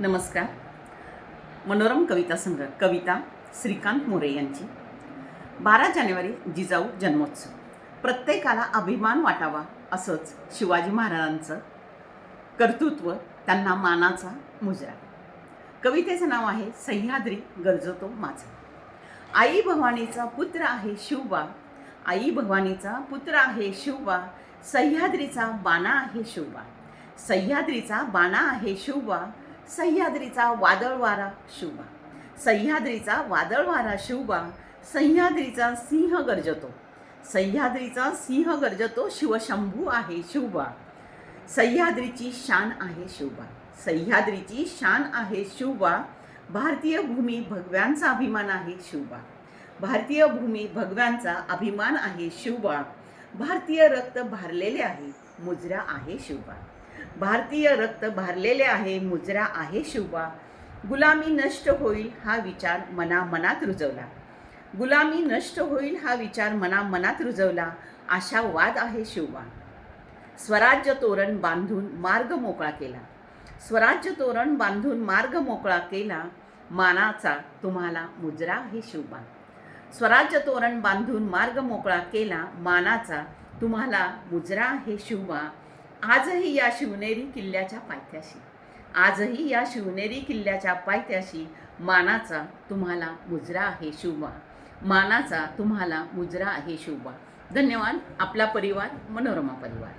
नमस्कार. मनोरम कविता संग्रह कविता श्रीकांत मोरे यांची. बारा जानेवारी जिजाऊ जन्मोत्सव. प्रत्येकाला अभिमान वाटावा असंच शिवाजी महाराजांचं कर्तृत्व त्यांना मानाचा मुजरा. कवितेचं नाव आहे सह्याद्री गरजतो माझा. आई भवानीचा पुत्र आहे शिवबा. आई भवानीचा पुत्र आहे शिवबा. सह्याद्रीचा बाणा आहे शिवबा. सह्याद्रीचा बाणा आहे शिवबा. सह्याद्रीचा वादळवारा शिवबा सह्याद्रीचा वादळवारा शिवबा सह्याद्रीचा सिंह गरजतो. सह्याद्रीचा सिंह गरजतो शिवशंभू आहे शिवबा सह्याद्रीची शान आहे शिवबा सह्याद्रीची शान आहे शिवबा भारतीय भूमी भगव्यांचा अभिमान आहे शिवबा भारतीय भूमी भगव्यांचा अभिमान आहे शिवबा भारतीय रक्त भारलेले आहे मुजरा आहे शिवबा भारतीय रक्त भारलेले आहे मुजरा आहे शिवबा गुलामी नष्ट होईल हा विचार मना मनात रुजवला. गुलामी नष्ट होईल हा विचार मना मनात रुजवला आशावाद आहे शिवबा स्वराज्य तोरण बांधून मार्ग मोकळा केला. स्वराज्य तोरण बांधून मार्ग मोकळा केला मानाचा तुम्हाला मुजरा आहे शिवबा स्वराज्य तोरण बांधून मार्ग मोकळा केला मानाचा तुम्हाला मुजरा आहे शिवबा आजही या शिवनेरी किल्ल्याच्या पायथ्याशी. आजही या शिवनेरी किल्ल्याच्या पायथ्याशी मानाचा तुम्हाला मुजरा आहे शिवबा. मानाचा तुम्हाला मुजरा आहे शिवबा. धन्यवाद. आपला परिवार मनोरमा परिवार.